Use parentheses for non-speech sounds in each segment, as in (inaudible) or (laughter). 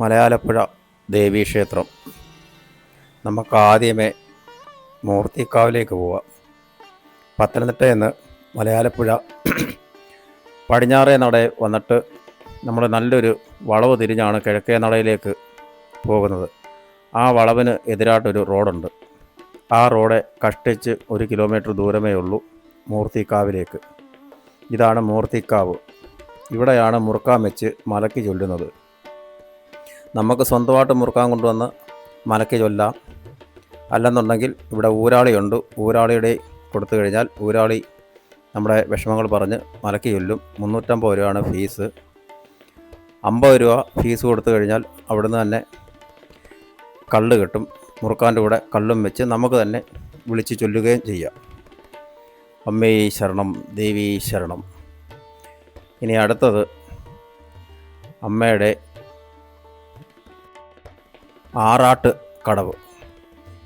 മലയാലപ്പുഴ ദേവീക്ഷേത്രം നമുക്ക് ആദ്യമേ മൂർത്തിക്കാവിലേക്ക് പോവാം. പത്തനംതിട്ടയിൽ നിന്ന് മലയാലപ്പുഴ (clears throat) പടിഞ്ഞാറേ നട വന്നിട്ട് നമ്മൾ നല്ലൊരു വളവ് തിരിഞ്ഞാണ് കിഴക്കേ നടയിലേക്ക് പോകുന്നത്. ആ വളവിന് എതിരായിട്ടൊരു റോഡുണ്ട്. ആ റോഡ് കഷ്ടിച്ച് ഒരു കിലോമീറ്റർ ദൂരമേ ഉള്ളൂ മൂർത്തിക്കാവിലേക്ക്. ഇതാണ് മൂർത്തിക്കാവ്. ഇവിടെയാണ് മുറുക്കാൻ വെച്ച് മലക്ക് ചൊല്ലുന്നത്. നമുക്ക് സ്വന്തമായിട്ട് മുറുക്കാൻ കൊണ്ടുവന്ന് മലക്ക് ചൊല്ലാം. അല്ലെന്നുണ്ടെങ്കിൽ ഇവിടെ ഊരാളിയുണ്ട്. ഊരാളിയുടെ കൊടുത്തു കഴിഞ്ഞാൽ ഊരാളി നമ്മുടെ വിഷമങ്ങൾ പറഞ്ഞ് മലക്ക് ചൊല്ലും. മുന്നൂറ്റമ്പത് രൂപയാണ് ഫീസ്. അമ്പത് രൂപ ഫീസ് കൊടുത്തു കഴിഞ്ഞാൽ അവിടുന്ന് തന്നെ കള്ള് കിട്ടും. മുറുക്കാന്റെ കൂടെ കള്ളും വെച്ച് നമുക്ക് തന്നെ വിളിച്ച് ചൊല്ലുകയും ചെയ്യാം. അമ്മേ ശരണം ദേവി ശരണം. ഇനി അടുത്തത് അമ്മയുടെ ആറാട്ട് കടവ്.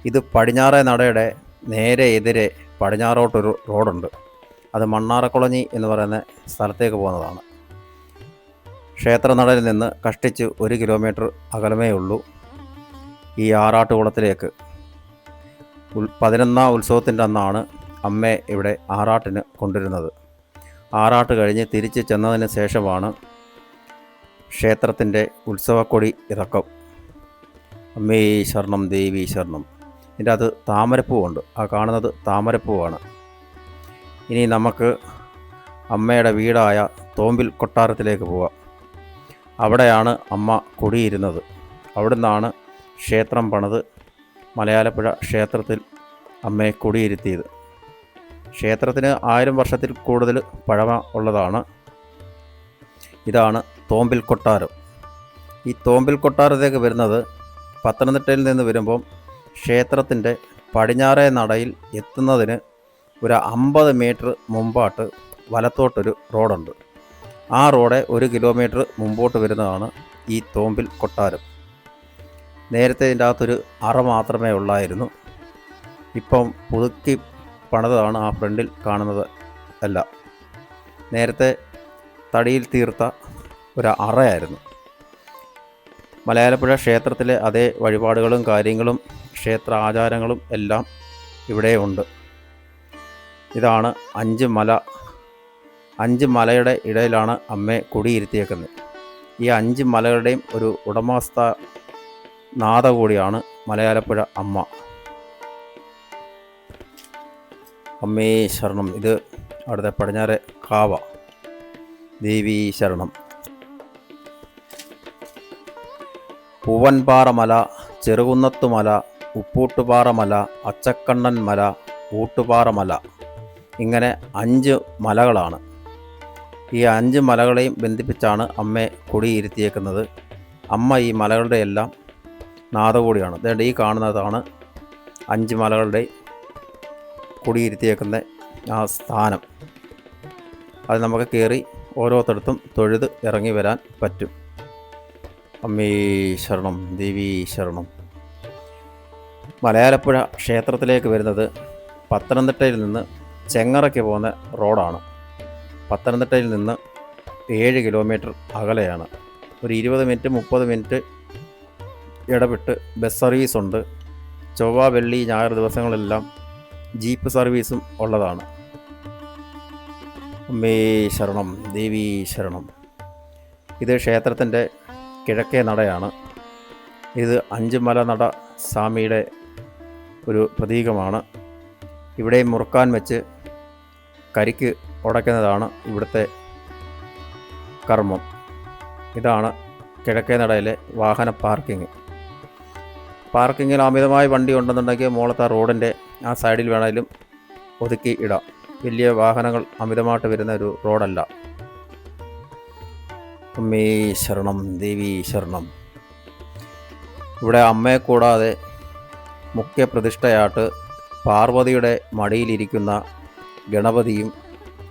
ഇത് പടിഞ്ഞാറേ നടയുടെ നേരെ എതിരെ പടിഞ്ഞാറോട്ടൊരു റോഡുണ്ട്. അത് മണ്ണാറക്കുളഞ്ഞി എന്ന് പറയുന്ന സ്ഥലത്തേക്ക് പോകുന്നതാണ്. ക്ഷേത്രനടയിൽ നിന്ന് കഷ്ടിച്ച് ഒരു കിലോമീറ്റർ അകലമേ ഉള്ളൂ ഈ ആറാട്ടുകുളത്തിലേക്ക് ഉൽ പതിനൊന്നാം ഉത്സവത്തിന്റെ അന്നാണ് അമ്മയെ ഇവിടെ ആറാട്ടിന് കൊണ്ടിരുന്നത് ആറാട്ട് കഴിഞ്ഞ് തിരിച്ച് ചെന്നതിന് ശേഷമാണ് ക്ഷേത്രത്തിന്റെ ഉത്സവക്കൊടി ഇറക്കം. അമ്മേ ശരണം ദേവി ശരണം ഇതിന്റെ അത് താമരപ്പൂവുണ്ട്. ആ കാണുന്നത് താമരപ്പൂവാണ്. ഇനി നമുക്ക് അമ്മയുടെ വീടായ തോമ്പിൽ കൊട്ടാരത്തിലേക്ക് പോവാം. അവിടെയാണ് അമ്മ കുടിയിരുന്നത്. അവിടുന്നാണ് ക്ഷേത്രം പണത് മലയാലപ്പുഴ ക്ഷേത്രത്തിൽ അമ്മയെ കുടിയിരുത്തിയത്. ക്ഷേത്രത്തിന് ആയിരം വർഷത്തിൽ കൂടുതൽ പഴമ ഉള്ളതാണ്. ഇതാണ് തോമ്പിൽ കൊട്ടാരം. ഈ തോമ്പിൽ കൊട്ടാരത്തേക്ക് വരുന്നത് പത്തനംതിട്ടയിൽ നിന്ന് വരുമ്പം ക്ഷേത്രത്തിന്റെ പടിഞ്ഞാറേ നടയിൽ എത്തുന്നതിന് ഒരു അമ്പത് മീറ്റർ മുമ്പാട്ട് വലത്തോട്ടൊരു റോഡുണ്ട്. ആ റോഡ് ഒരു കിലോമീറ്റർ മുമ്പോട്ട് വരുന്നതാണ് ഈ തോമ്പിൽ കൊട്ടാരം. നേരത്തെ ഇതിന്റെ അകത്തൊരു അറ മാത്രമേ ഉള്ളായിരുന്നു. ഇപ്പം പുതുക്കി പണിതാണ് ആ ഫ്രണ്ടിൽ കാണുന്നത് അല്ല നേരത്തെ തടിയിൽ തീർത്ത ഒരു അറയായിരുന്നു. മലയാലപ്പുഴ ക്ഷേത്രത്തിലെ അതേ വഴിപാടുകളും കാര്യങ്ങളും ക്ഷേത്ര ആചാരങ്ങളും എല്ലാം ഇവിടെയുണ്ട് ഇതാണ് അഞ്ച് മല അഞ്ച് മലയുടെ ഇടയിലാണ് അമ്മയെ കുടിയിരുത്തിയേക്കുന്നത്. ഈ അഞ്ച് മലകളുടെയും ഒരു ഉടമസ്ഥ നാഥ കൂടിയാണ് മലയാലപ്പുഴ അമ്മ. അമ്മേ ശരണം. ഇത് അവിടുത്തെ പടിഞ്ഞാറെ കാവ. ദേവീ ശരണം. പൂവൻപാറ ചെറുകുന്നത്തുമല ഉപ്പൂട്ടുപാറമല മല ഉപ്പൂട്ടുപാറ അച്ചക്കണ്ണൻ മല ഊട്ടുപാറമല ഇങ്ങനെ അഞ്ച് മലകളാണ്. ഈ അഞ്ച് മലകളെയും ബന്ധിപ്പിച്ചാണ് അമ്മയെ കുടിയിരുത്തിയേക്കുന്നത്. അമ്മ ഈ മലകളുടെ എല്ലാം നാദകൂടിയാണ് അതുകൊണ്ട് ഈ കാണുന്നതാണ് അഞ്ച് മലകളുടെ കുടിയിരുത്തിയേക്കുന്ന ആ സ്ഥാനം. അത് നമുക്ക് കയറി ഓരോരുത്തടത്തും തൊഴുത് ഇറങ്ങി വരാൻ പറ്റും. അമ്മേ ശരണം ദേവി ശരണം. മലയാലപ്പുഴ ക്ഷേത്രത്തിലേക്ക് വരുന്നത് പത്തനംതിട്ടയിൽ നിന്ന് ചെങ്ങറയ്ക്ക് പോകുന്ന റോഡാണ്. പത്തനംതിട്ടയിൽ നിന്ന് ഏഴ് കിലോമീറ്റർ അകലെയാണ്. ഒരു ഇരുപത് മിനിറ്റ് മുപ്പത് മിനിറ്റ് ഇടപെട്ട് ബസ് സർവീസ് ഉണ്ട്. ചൊവ്വ വെള്ളി ഞായർ ദിവസങ്ങളെല്ലാം ജീപ്പ് സർവീസും ഉള്ളതാണ്. അമ്മേ ശരണം ദേവി ശരണം. ഇത് ക്ഷേത്രത്തിന്റെ കിഴക്കേ നടയാണ്. ഇത് അഞ്ചുമല നട സ്വാമിയുടെ ഒരു പ്രതീകമാണ്. ഇവിടെ മുറുക്കാൻ വെച്ച് കരിക്ക് ഉടയ്ക്കുന്നതാണ് ഇവിടുത്തെ കർമ്മം. ഇതാണ് കിഴക്കേ നടയിലെ വാഹന പാർക്കിംഗ്. പാർക്കിങ്ങിൽ അമിതമായ വണ്ടി ഉണ്ടെന്നുണ്ടെങ്കിൽ മോളത്തെ റോഡിന്റെ ആ സൈഡിൽ വേണമെങ്കിലും ഒതുക്കി ഇടാം. വലിയ വാഹനങ്ങൾ അമിതമായിട്ട് വരുന്ന ഒരു റോഡല്ല. അമ്മേ ശരണം ദേവി ശരണം. ഇവിടെ അമ്മയെ കൂടാതെ മുഖ്യ പ്രതിഷ്ഠയായിട്ട് പാർവതിയുടെ മടിയിലിരിക്കുന്ന ഗണപതിയും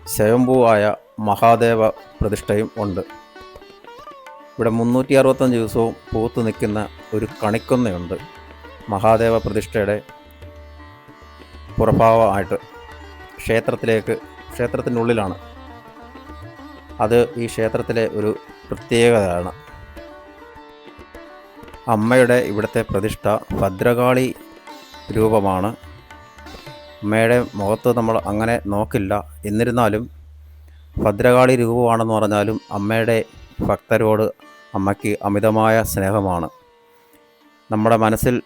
സ്വയംഭൂവായ മഹാദേവ പ്രതിഷ്ഠയും ഉണ്ട്. ഇവിടെ മുന്നൂറ്റി അറുപത്തഞ്ച് ദിവസവും പൂത്തു നിൽക്കുന്ന ഒരു കണിക്കൊന്നയുണ്ട്. മഹാദേവ പ്രതിഷ്ഠയുടെ പുറഭാവമായിട്ട് ക്ഷേത്രത്തിലേക്ക് ക്ഷേത്രത്തിനുള്ളിലാണ്. അത് ഈ ക്ഷേത്രത്തിലെ ഒരു പ്രത്യേകതയാണ് അമ്മയുടെ ഇവിടുത്തെ പ്രതിഷ്ഠ ഭദ്രകാളി രൂപമാണ്. അമ്മയുടെ മുഖത്ത് നമ്മൾ അങ്ങനെ നോക്കില്ല. എന്നിരുന്നാലും ഭദ്രകാളി രൂപമാണെന്ന് പറഞ്ഞാലും അമ്മയുടെ ഭക്തരോട് അമ്മയ്ക്ക് അമിതമായ സ്നേഹമാണ്. നമ്മുടെ മനസ്സിൽ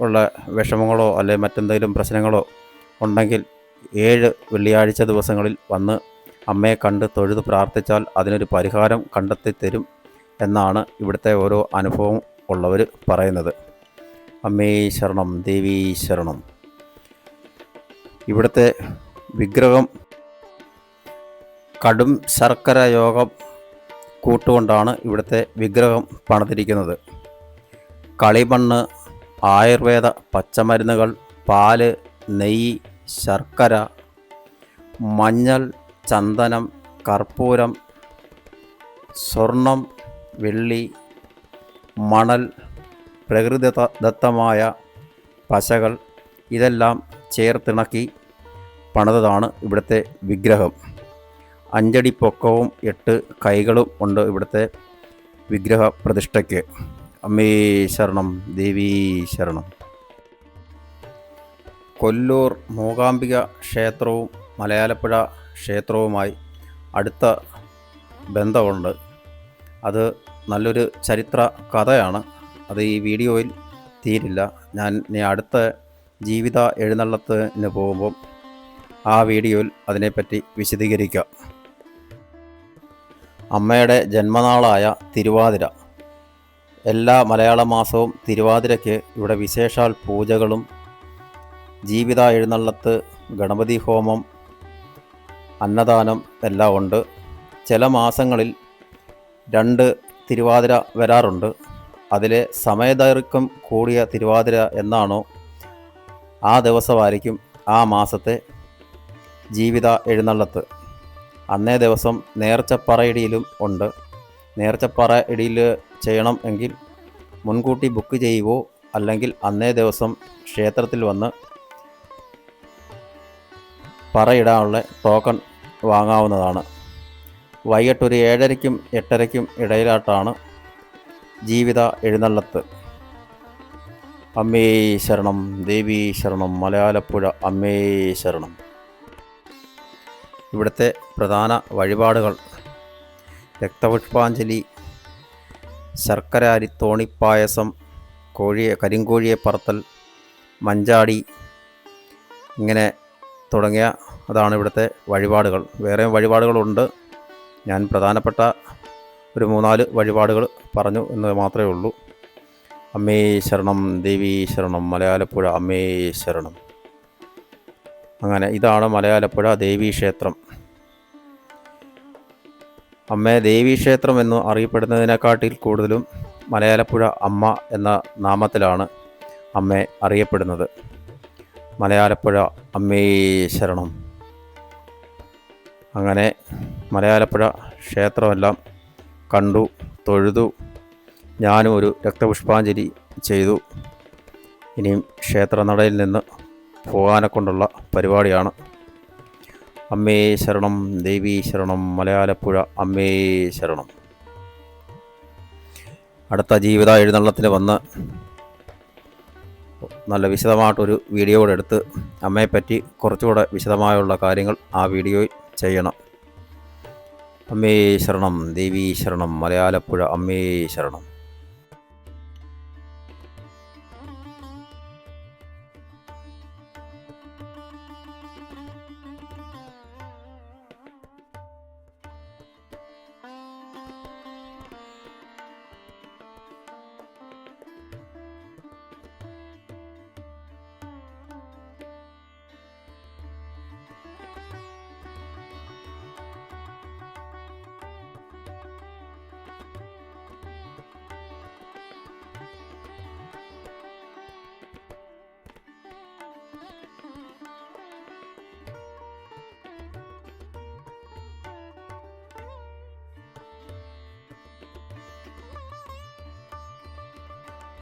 ഉള്ള വിഷമങ്ങളോ അല്ലെ മറ്റെന്തെങ്കിലും പ്രശ്നങ്ങളോ ഉണ്ടെങ്കിൽ ഏഴ് വെള്ളിയാഴ്ച ദിവസങ്ങളിൽ വന്ന് അമ്മയെ കണ്ട് തൊഴുത് പ്രാർത്ഥിച്ചാൽ അതിനൊരു പരിഹാരം കണ്ടെത്തി തരും എന്നാണ് ഇവിടുത്തെ ഓരോ അനുഭവം ഉള്ളവർ പറയുന്നത്. അമ്മേ ശരണം ദേവീ ശരണം. ഇവിടുത്തെ വിഗ്രഹം കടും ശർക്കര യോഗം കൂട്ടുകൊണ്ടാണ് ഇവിടുത്തെ വിഗ്രഹം പണിതിരിക്കുന്നത്. കളിമണ്ണ് ആയുർവേദ പച്ചമരുന്നുകൾ പാൽ നെയ്യ് ശർക്കര മഞ്ഞൾ ചന്ദനം കർപ്പൂരം സ്വർണം വെള്ളി മണൽ പ്രകൃതി ദത്തമായ പശകൾ ഇതെല്ലാം ചേർത്തിണക്കി പണിതതാണ് ഇവിടുത്തെ വിഗ്രഹം. അഞ്ചടി പൊക്കവും എട്ട് കൈകളും ഉണ്ട് ഇവിടുത്തെ വിഗ്രഹ പ്രതിഷ്ഠയ്ക്ക്. അമ്മേ ശരണം ദേവീ ശരണം. കൊല്ലൂർ മൂകാംബിക ക്ഷേത്രവും മലയാലപ്പുഴ ക്ഷേത്രവുമായി അടുത്ത ബന്ധമുണ്ട്. അത് നല്ലൊരു ചരിത്ര കഥയാണ്. അത് ഈ വീഡിയോയിൽ തീരില്ല. ഞാൻ ഇനി അടുത്ത ജീവിത എഴുന്നള്ളത്തിന് പോകുമ്പം ആ വീഡിയോയിൽ അതിനെപ്പറ്റി വിശദീകരിക്കാം അമ്മയുടെ ജന്മനാളായ തിരുവാതിര. എല്ലാ മലയാള മാസവും തിരുവാതിരയ്ക്ക് ഇവിടെ വിശേഷാൽ പൂജകളും ജീവിത എഴുന്നള്ളത്ത് ഗണപതി ഹോമം അന്നദാനം എല്ലാം ഉണ്ട്. ചില മാസങ്ങളിൽ രണ്ട് തിരുവാതിര വരാറുണ്ട്. അതിലെ സമയദൈർഘ്യം കൂടിയ തിരുവാതിര എന്നാണോ ആ ദിവസമായിരിക്കും ആ മാസത്തെ ജീവിത എഴുന്നള്ളത്ത്. അന്നേ ദിവസം നേർച്ചപ്പറയിടിയിലും ഉണ്ട്. നേർച്ചപ്പറ ഇടിയിൽ ചെയ്യണം എങ്കിൽ മുൻകൂട്ടി ബുക്ക് ചെയ്യുവോ? അല്ലെങ്കിൽ അന്നേ ദിവസം ക്ഷേത്രത്തിൽ വന്ന് പറയിടാനുള്ള ടോക്കൺ വാങ്ങാവുന്നതാണ്. വൈകിട്ട് ഒരു ഏഴരയ്ക്കും എട്ടരയ്ക്കും ഇടയിലായിട്ടാണ് ജീവിത എഴുന്നള്ളത്ത്. അമ്മേ ശരണം ദേവീ ശരണം മലയാളപ്പുഴ അമ്മേ ശരണം. ഇവിടുത്തെ പ്രധാന വഴിപാടുകൾ. രക്തപുഷ്പാഞ്ജലി ശർക്കര അരി തോണിപ്പായസം കോഴിയെ കരിങ്കോഴിയെ പറത്തൽ മഞ്ചാടി ഇങ്ങനെ തുടങ്ങിയ അതാണ് ഇവിടുത്തെ വഴിപാടുകൾ. വേറെ വഴിപാടുകളുണ്ട്. ഞാൻ പ്രധാനപ്പെട്ട ഒരു മൂന്നാൽ വഴിപാടുകൾ പറഞ്ഞു എന്ന് മാത്രമേ ഉള്ളൂ. അമ്മേ ശരണം ദേവീ ശരണം മലയാളപ്പുഴ അമ്മേ ശരണം. അങ്ങനെ ഇതാണ് മലയാളപ്പുഴ ദേവീ ക്ഷേത്രം. അമ്മേ ദേവീ ക്ഷേത്രം എന്ന് അറിയപ്പെടുന്നതിനെക്കാട്ടിൽ കൂടുതലും മലയാളപ്പുഴ അമ്മ എന്ന നാമത്തിലാണ് അമ്മ അറിയപ്പെടുന്നത്. മലയാളപ്പുഴ അമ്മേ ശരണം. അങ്ങനെ മലയാലപ്പുഴ ക്ഷേത്രമെല്ലാം കണ്ടു തൊഴുതു. ഞാനും ഒരു രക്തപുഷ്പാഞ്ജലി ചെയ്തു. ഇനിയും ക്ഷേത്രനടയിൽ നിന്ന് പോകാനെ കൊണ്ടുള്ള പരിപാടിയാണ്. അമ്മേ ശരണം ദേവീ ശരണം മലയാലപ്പുഴ അമ്മേ ശരണം. അടുത്ത ജീവിത എഴുന്നള്ളത്തിന് വന്ന് നല്ല വിശദമായിട്ടൊരു വീഡിയോ കൂടെ എടുത്ത് അമ്മയെപ്പറ്റി കുറച്ചുകൂടെ വിശദമായുള്ള കാര്യങ്ങൾ ആ വീഡിയോയിൽ ചെയ്യണം. അമ്മേ ശരണം ദേവീ ശരണം മലയാളപ്പുഴ അമ്മേ ശരണം.